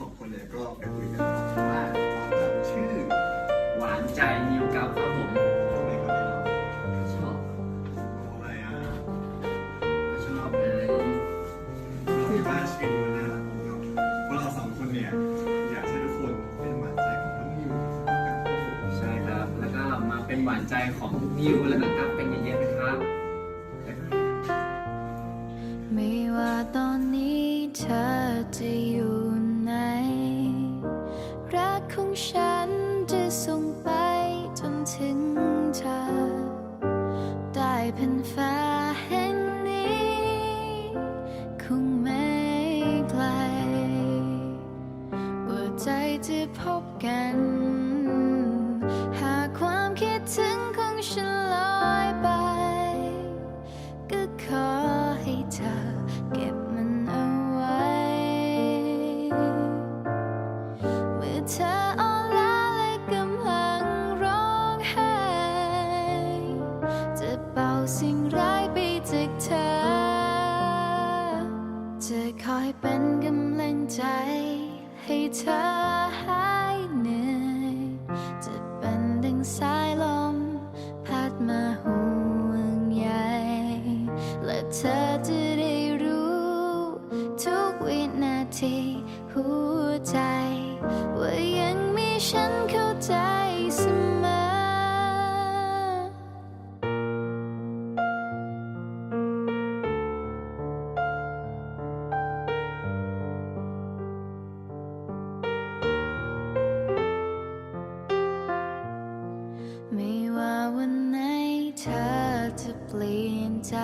สองคนเนี่ยก็ไปคุยกันว่าจำชื่อหวานใจนิวกับครับผมตรงไหนครับชอบอะไรอะชอบเลยคิดว่าชื่อมันน่ารักเนาะพวกเราสองคนเนี่ยอยากให้ทุกคนเป็นหวานใจของทั้งนิวกับพวกผมใช่ครับ แล้วก็มาเป็นหวานใจของนิวแล้วก็กัฟเป็นเย็นๆนะครับ ไม่ว่าตอนนี้เธอจะอยู่ จจะพบกัน หากความคิดถึงของฉันลอยไป ก็ขอให้เธอเก็บมันเอาไว้ เมื่อเธออ่อนล้าและกำลังร้องไห้ จะเป่าสิ่งร้ายไปจากเธอ จะคอยเป็นกำลังใจ ให้เธอหายเหนื่อย จะเป็นดังสายลม พัดมาห่วงใยและเธอจะได้รู้ ทุกวินาทีหัวใจ ว่ายังมีฉันเข้าใจ เปลี่ยนใจ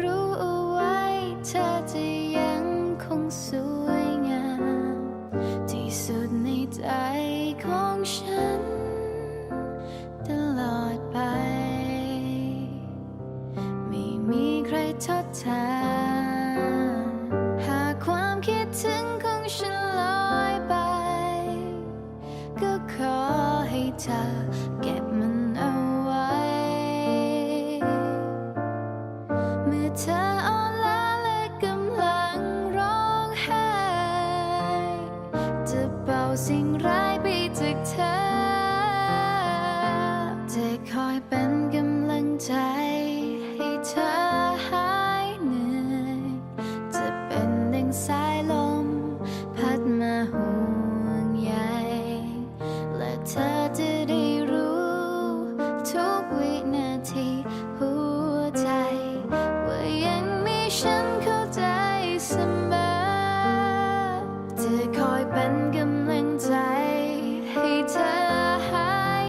รู้เอาไว้เธอจะยังคงสวยงาม ที่สุดในใจของฉัน ตลอดไป ไม่มีใครทดแทนหากความคิดถึงของฉันลอยไป ก็ขอให้เธอเก็บ เมื่อเธออ่อนล้าละกำลังร้องไห้จะเป่าสิ่งร้ายไปจากเธอ จะคอยเป็นกำลังใจ 千